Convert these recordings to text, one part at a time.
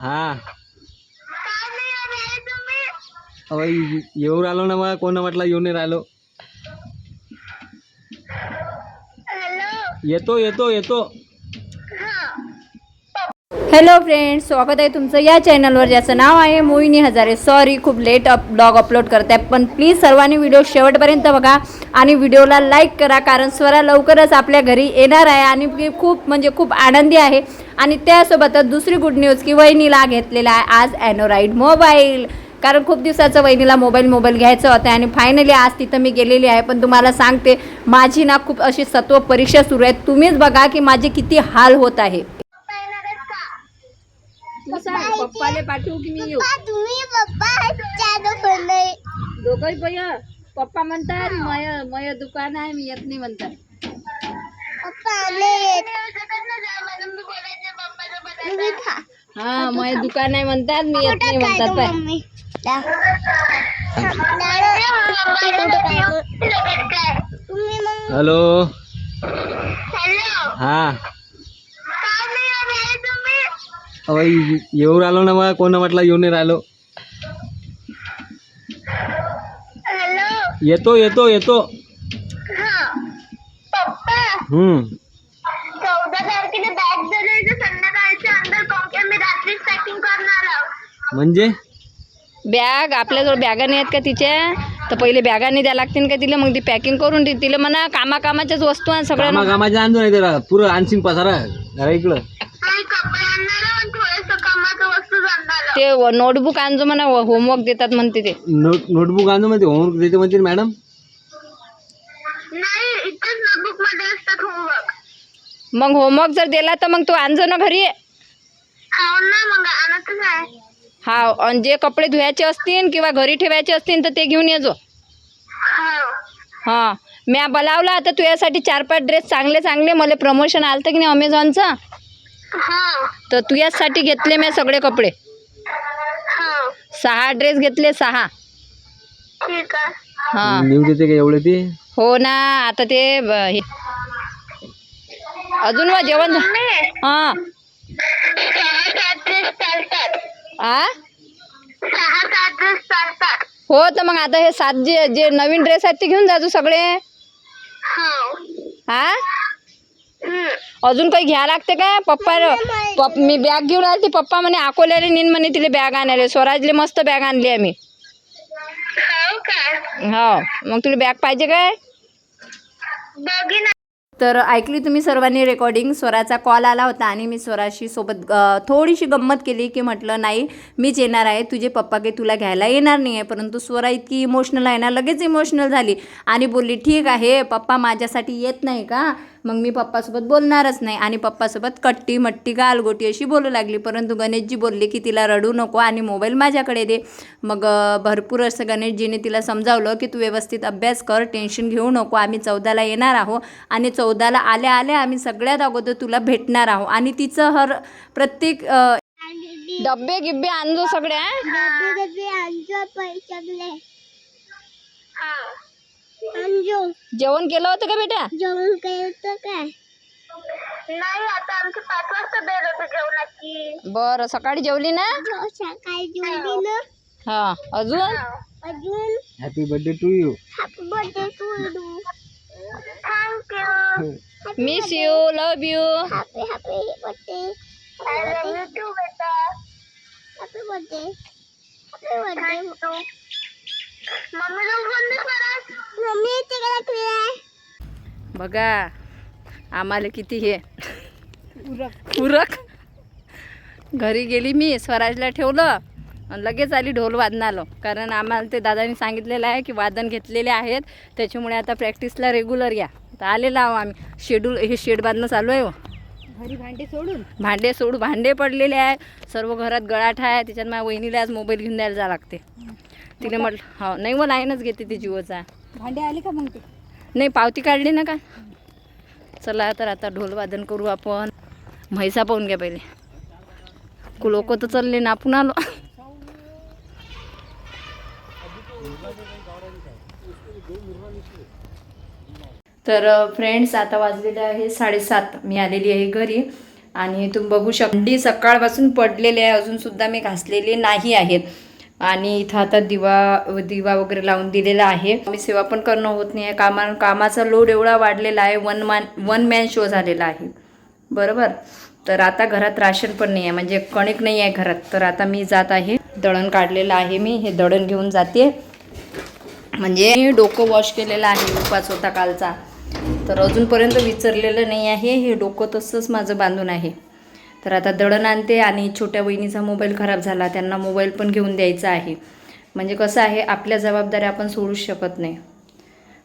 हा. अहो येऊ राहिलो ना मग कोण म्हटलं येऊन नाही राहिलो. येतो येतो येतो. हॅलो फ्रेंड्स स्वागत आहे तुमचं या चॅनलवर ज्याचं नाव आहे मोहिनी हजारे. सॉरी खूप लेट अप ब्लॉग अपलोड करत आहे पण प्लीज सर्वांनी व्हिडिओ शेवटपर्यंत बघा आणि व्हिडिओला लाईक करा कारण स्वरा लवकरच आपल्या घरी येणार आहे आणि खूप म्हणजे खूप आनंदी आहे. आणि त्यासोबतच दुसरी गुड न्यूज की वहिनीला घेतलेला आहे आज ॲनोराईड मोबाईल कारण खूप दिवसाचं वहिनीला मोबाईल मोबाईल घ्यायचं होतं आणि फायनली आज तिथं मी गेलेली आहे. पण तुम्हाला सांगते माझी ना खूप अशी सत्व परीक्षा सुरू आहे. तुम्हीच बघा की माझे किती हाल होत आहे. तू सांग पप्पाले पाठवू की मी येऊ? तुम्ही पप्पा दोघंही बय पप्पा म्हणतात मय मय दुकान आहे मी येत नाही म्हणतात. हा मय दुकान आहे म्हणतात मी येत नाही म्हणतात पाय. हॅलो. हा काय नाही आले तुम्ही अहो य- येऊ राहिलो ना मग. कोण म्हटलं येऊन नाही राहिलो? हॅलो? येतो येतो येतो. हा. पप्पा. हम्म. म्हणजे? बॅग आपल्याजवळ बॅगा नाही आहेत का तिच्या तर पहिले बॅगा नाही द्या लागतील का तिला? मग ती पॅकिंग करून दे. तिला म्हणा कामाकामाच्याच वस्तू आहे सगळ्या. कामा कामाच्या आणतो नाही त्याला पुरं आणशीन पसारा. घरा इकडं. ते नोटबुक आणजो म्हणा होमवर्क देतात म्हणते ते. नोट नोटबुक आणतो मध्ये होमवर्क देते म्हणते मॅडम? नाही इथेच नोटबुकमध्ये असतात होमवर्क. मग होमवर्क जर दिला तर मग तू आणजो ना घरी? हो हा जे कपडे धुवायचे असतील किंवा घरी ठेवायचे असतील तर ते घेऊन येजो. हो हां म्या बोलावला आता तुझ्यासाठी चार पाच ड्रेस चांगले चांगले मला प्रमोशन आलं की नाही अमेझॉनचं हो. तर तुझ्यासाठी घेतले मी सगळे कपडे. हो. सहा ड्रेस घेतले सहा. ठीक आहे. हां. नेऊ देते का एवढे ते? हो ना आता ते ब- हे. अजून वा जेवण झा- हां. सहा सात ड्रेस चालतात. आ? सहा सात ड्रेस चालतात. हो तर मग आता हे सात जे जे नवीन ड्रेस आहेत ते घेऊन जाजो सगळे. हो. हा. अजून काही घ्या लागते काय? पप्पा पप मी बॅग घेऊन आली ती पप्पा म्हणे अकोल्याला नेन म्हणे तिला बॅग आणायला. स्वराजले मस्त बॅग आणली आम्ही. हो का? हो मग तुला बॅग पाहिजे काय? बघीन तर ऐकली तुम्ही सर्वांनी रेकॉर्डिंग स्वराचा कॉल आला होता आणि मी स्वराशी सोबत थोडीशी गंमत केली की म्हटलं नाही मीच येणार आहे. तुझे पप्पा काही तुला घ्यायला येणार नाही आहे परंतु स्वरा इतकी इमोशनल आहे ना लगेच इमोशनल झाली आणि बोलली ठीक आहे पप्पा माझ्यासाठी येत नाही का? मग मी पप्पासोबत बोलणारच नाही. आणि पप्पासोबत कट्टी मट्टी गालगोटी अशी बोलू लागली. परंतु गणेशजी बोलले की तिला रडू नको आणि मोबाईल माझ्याकडे दे. मग भरपूर असं गणेशजीने तिला समजावलं की तू व्यवस्थित अभ्यास कर टेन्शन घेऊ नको. आम्ही चौदाला येणार आहोत आणि चौदाला आल्या आल्या आम्ही सगळ्यात अगोदर तुला भेटणार आहोत. आणि तिचं हर प्रत्येक डब्बे गिब्बे आणजो सगळ्या जेवण केलं होतं का बेटा? जेवण केलं काय? नाही आता आमची पाच वाजता बेल होते जेवणाची. बरं सकाळी जेवली ना? सकाळी जेवली ना. हा अजून? अजून? Happy birthday to you happy birthday to you thank you miss you love you happy happy birthday I love you too बेटा हॅपी बर्थडे हॅपी बर्थडे बघा आम्हाला किती हे. पुरक घरी गेली मी स्वराजला ठेवलं. आणि लगेच आली ढोल वादनालो कारण आम्हाला ते दादानी सांगितलेलं आहे की वादन घेतलेले आहेत. त्याच्यामुळे आता प्रॅक्टिसला रेग्युलर या. तर आलेलो आहो आम्ही. शेड्यूल हे शेड बांधणं चालू आहे हो. घरी भांडी सोडून? भांडे सोडू भांडे पडलेले आहे. सर्व घरात गळाठ आहे. त्याच्यात माझ्या वहिनीला आज मोबाईल घेऊन द्यायला जावं लागते. तिने म्हटलं हो नाही मग लाईनच घेते ती जिओचा भांडे आले का मग ते? नाही पावती काढली ना का? चला तर आता ढोल वादन करू आपण. म्हैसा पाहून घ्या पहिले. लोक तर चालले ना आपण आलो. तर फ्रेंड्स आता वाजलेले आहे साडेसात. मी आलेली आहे घरी. आणि तुम्ही बघू शकता अंडी सकाळपासून पडलेली आहे. अजूनसुद्धा मी घासलेली नाही आहेत आणि इथं आता दिवा दिवा वगैरे लावून दिलेला आहे. मी सेवा पण करणं होत नाही आहे. कामा कामाचा लोड एवढा वाढलेला आहे. One man one man show झालेला आहे. बरोबर? तर आता घरात राशन पण नाही आहे. म्हणजे कणिक नाही आहे घरात. तर आता मी जात आहे. दळण काढलेलं आहे मी. हे दळण घेऊन जाते. म्हणजे मी डोकं वॉश केलेलं आहे उपास होता कालचा. तर अजूनपर्यंत विचारलेलं नाही आहे. हे डोकं तसंच माझं बांधून आहे. तर आता दळण आणते आणि छोट्या वहिनीचा मोबाईल खराब झाला त्यांना मोबाईल पण घेऊन द्यायचा आहे. म्हणजे कसं आहे आपल्या जबाबदाऱ्या आपण सोडूच शकत नाही.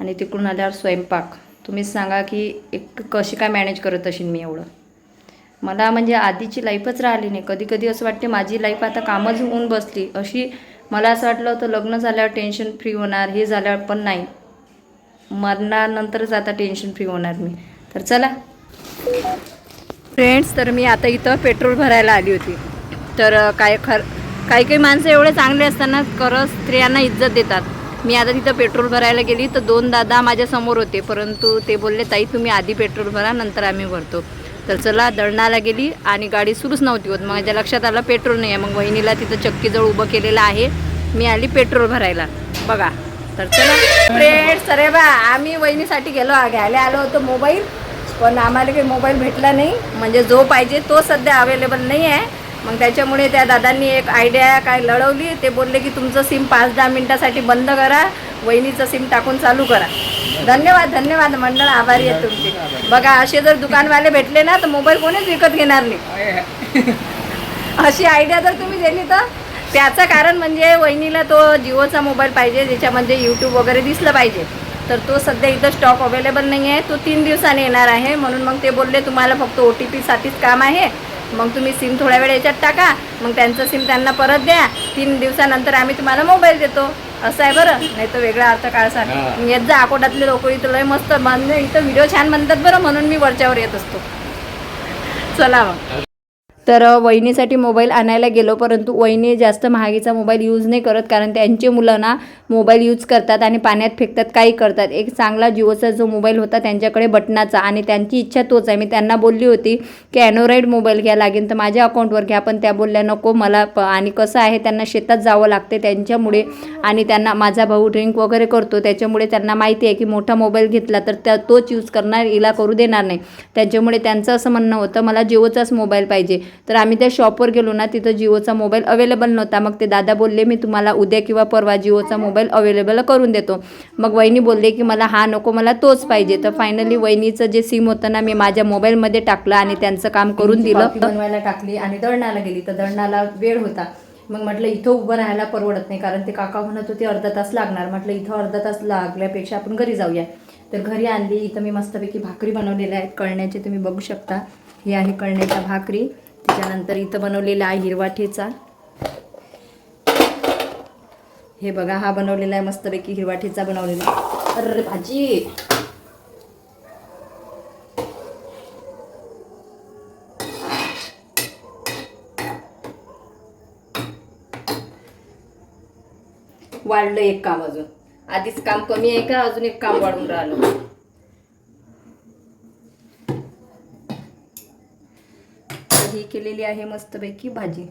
आणि तिकडून आल्यावर स्वयंपाक. तुम्हीच सांगा की एक कशी काय मॅनेज करत असेल मी एवढं? मला म्हणजे आधीची लाईफच राहिली नाही. कधी कधी असं वाटते माझी लाईफ आता कामच होऊन बसली. अशी मला असं वाटलं होतं लग्न झाल्यावर टेन्शन फ्री होणार हे झाल्यावर पण नाही. मरणानंतरच आता टेन्शन फ्री होणार मी. तर चला. फ्रेंड्स तर मी आता इथं पेट्रोल भरायला आली होती. तर काय खर काही काही माणसं एवढे चांगले असताना खरंच स्त्रियांना इज्जत देतात. मी आता तिथं पेट्रोल भरायला गेली तर दोन दादा माझ्यासमोर होते. परंतु ते बोलले ताई तुम्ही आधी पेट्रोल भरा नंतर आम्ही भरतो. तर चला दळणाला गेली आणि गाडी सुरूच नव्हती होत. माझ्या लक्षात आलं पेट्रोल नाही आहे मग वहिनीला तिथं चक्कीजवळ उभं केलेलं आहे. मी आली पेट्रोल भरायला. बघा. तर चला. फ्रेंड्स अरे बा आम्ही वहिनीसाठी गेलो घ्यायला आलो होतो मोबाईल. पण आम्हाला काही मोबाईल भेटला नाही. म्हणजे जो पाहिजे तो सध्या अवेलेबल नाही आहे. मग त्याच्यामुळे त्या दादांनी एक आयडिया काय लढवली. ते बोलले की तुमचं सिम पाच दहा मिनटासाठी बंद करा. वहिनीचं सिम टाकून चालू करा. धन्यवाद धन्यवाद मंडळ. आभारी आहे तुमचे. बघा असे जर दुकानवाले भेटले ना तर मोबाईल कोणीच विकत घेणार नाही. अशी आयडिया जर तुम्ही दिली तर? त्याचं कारण म्हणजे वहिनीला तो जिओचा मोबाईल पाहिजे ज्याच्यामध्ये म्हणजे यूट्यूब वगैरे दिसलं पाहिजे. तर तो सध्या इथं स्टॉक अवेलेबल नाही आहे तो तीन दिवसाने येणार आहे. म्हणून मग ते बोलले तुम्हाला फक्त ओ टी पीसाठीच काम आहे. मग तुम्ही सिम थोड्या वेळ याच्यात टाका. मग त्यांचं सिम त्यांना परत द्या. तीन दिवसानंतर आम्ही तुम्हाला मोबाईल देतो. असं आहे बरं. नाही तर वेगळा अर्थ काळसा हा. येत जा अकोटातले लोक इथं लय मस्त म्हणजे इथं व्हिडिओ छान बनतात बरं. म्हणून मी वरच्यावर येत असतो. चला मग. तर वहिनीसाठी मोबाईल आणायला गेलो परंतु वहिनी जास्त महागीचा मोबाईल यूज नाही करत कारण त्यांची मुलं ना मोबाईल यूज करतात आणि पाण्यात फेकतात काही करतात. एक चांगला जिओचा जो मोबाईल होता त्यांच्याकडे बटनाचा आणि त्यांची इच्छा तोच आहे. मी त्यांना बोलली होती की अॅनोराईड मोबाईल घ्या लागेल तर माझ्या अकाउंटवर घ्या पण त्या बोलल्या नको मला प आणि कसं आहे त्यांना शेतात जावं लागते त्यांच्यामुळे आणि त्यांना माझा भाऊ ड्रिंक वगैरे करतो त्याच्यामुळे त्यांना माहिती आहे की मोठा मोबाईल घेतला तर त्या तोच यूज करणार इला करू देणार नाही. त्याच्यामुळे त्यांचं असं म्हणणं होतं मला जिओचाच मोबाईल पाहिजे. तर आम्ही त्या शॉपवर गेलो ना तिथं जिओचा मोबाईल अवेलेबल नव्हता. मग ते दादा बोलले मी तुम्हाला उद्या किंवा परवा जिओचा मोबाईल अवेलेबल करून देतो. मग वहिनी बोलले की मला हा नको मला तोच पाहिजे. तर फायनली वहिनीचं जे सिम होतं ना मी माझ्या मोबाईलमध्ये टाकलं आणि त्यांचं काम करून दिलं. बनवायला टाकली आणि दळणाला गेली. तर दळणाला वेळ होता. मग म्हटलं इथं उभं राहायला परवडत नाही कारण ते काका म्हणत होते अर्धा तास लागणार. म्हटलं इथं अर्धा तास लागल्यापेक्षा आपण घरी जाऊया. तर घरी आणली. इथं मी मस्तपैकी भाकरी बनवलेल्या आहेत. कळण्याचे तुम्ही बघू शकता. ही आहे कळण्याच्या भाकरी. त्याच्यानंतर इथं बनवलेला आहे हिरवा ठेचा. हे बघा हा बनवलेला आहे मस्तपैकी हिरवा ठेचा बनवलेला. अरे भाजी! वाढलं एक काम अजून. आधीच काम कमी आहे का? अजून एक काम वाढून राहिलं तर ही केलेली आहे मस्तपैकी भाजी.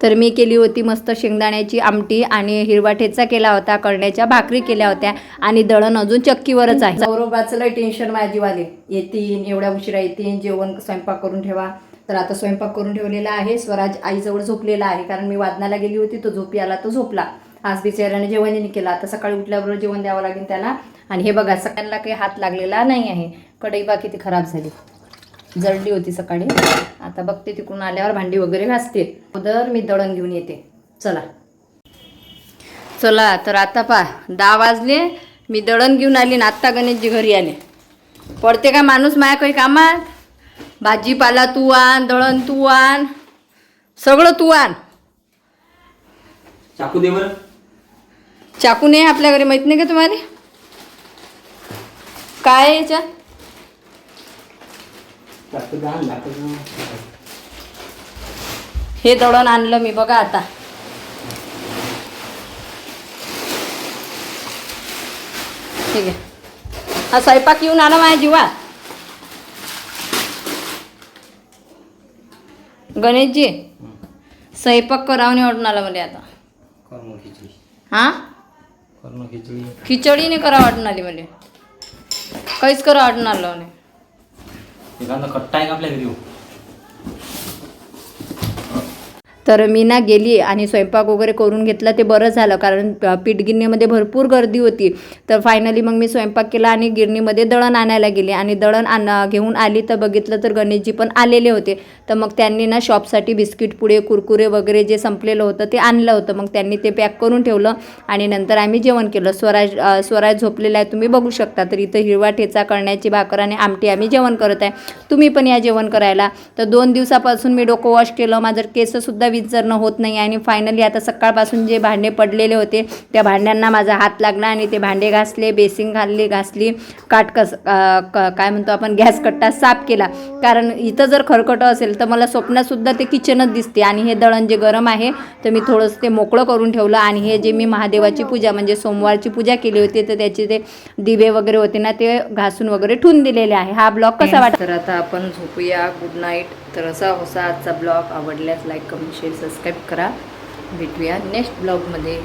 तर मी केली होती मस्त शेंगदाण्याची आमटी आणि हिरवा ठेचा केला होता करण्याच्या भाकरी केल्या होत्या आणि दळण अजून चक्कीवरच आहे. सौरभाचं लय टेन्शन माझीवाले. येतीन एवढ्या उशिरा येतीन जेवण स्वयंपाक करून ठेवा. तर आता स्वयंपाक करून ठेवलेला आहे स्वराज आईजवळ झोपलेला आहे कारण मी वादनाला गेली होती तो झोपी आला तो झोपला. आज बिचाऱ्याने जेवणही नाही केलं. आता सकाळी उठल्याबरोबर जेवण द्यावं लागेल त्याला. आणि हे बघा सगळ्यांना काही हात लागलेला नाही आहे. कढई बा किती खराब झाली. जळली होती सकाळी. आता बघते तिकडून आल्यावर भांडी वगैरे घासते. अगोदर मी दळण घेऊन येते. चला. चला तर आता पा दहा वाजले. मी दळण घेऊन आली ना आत्ता गणेशजी घरी आले. पडते का माणूस माया काही कामात? भाजीपाला तू आण दळण तू आण. सगळं तू आण. चाकू दे बरं. चाकू नाही आपल्या घरी माहीत नाही का तुम्हाला? काय आहे याच्यात. हे दळण आणलं मी बघा आता. ठीक आहे. हा स्वयंपाक येऊन आला माझ्या जीवा. गणेशजी स्वयंपाक करावं नाही वाटून आला मला आता. हा? खिचडी. नाही करा वाटून आली मला काहीच करा वाटून आलं नाही. एखादा कट्टा आहे का आपल्या घरी हो? तर मी ना गेली आणि स्वयंपाक वगैरे करून घेतला ते बरं झालं. कारण पीठगिरणीमध्ये पीठ गिरणीमध्ये भरपूर गर्दी होती. तर फायनली मग मी स्वयंपाक केला आणि गिरणीमध्ये दळण आणायला गेली. आणि दळण आण घेऊन आली तर बघितलं तर गणेशजी पण आलेले होते. तर मग त्यांनी ना शॉपसाठी बिस्किट पुडे कुरकुरे वगैरे जे संपलेलं होतं ते आणलं होतं. मग त्यांनी ते पॅक करून ठेवलं आणि नंतर आम्ही जेवण केलं. स्वराज स्वराज झोपलेला आहे तुम्ही बघू शकता. तर इथं हिरवा ठेचा करण्याची भाकर आणि आमटी आम्ही जेवण करत आहे. तुम्ही पण या जेवण करायला. तर दोन दिवसापासून मी डोकं वॉश केलं. माझं केससुद्धा विंचरणं होत नाही आणि फायनली आता सकाळपासून जे भांडे पडलेले होते त्या भांड्यांना माझा हात लागला आणि ते भांडे घासले बेसिंग घालली घासली काटकस काय म्हणतो आपण गॅस कट्टा साफ केला. कारण इथं जर खरकटं असेल तर मला स्वप्नातसुद्धा ते किचनच दिसते आणि हे दळण जे गरम आहे तर मी थोडंसं ते मोकळं करून ठेवलं आणि हे जे मी महादेवाची पूजा म्हणजे सोमवारची पूजा केली होती तर त्याचे ते दिवे वगैरे होते ना ते घासून वगैरे ठेवून दिलेले आहे. हा ब्लॉग कसा वाटत तर आता आपण झोपूया. गुड नाईट तर असा होसा आजचा ब्लॉग. आवडल्यास लाईक कमेंट शेअर सबस्क्राईब करा. भेटूया नेक्स्ट ब्लॉगमध्ये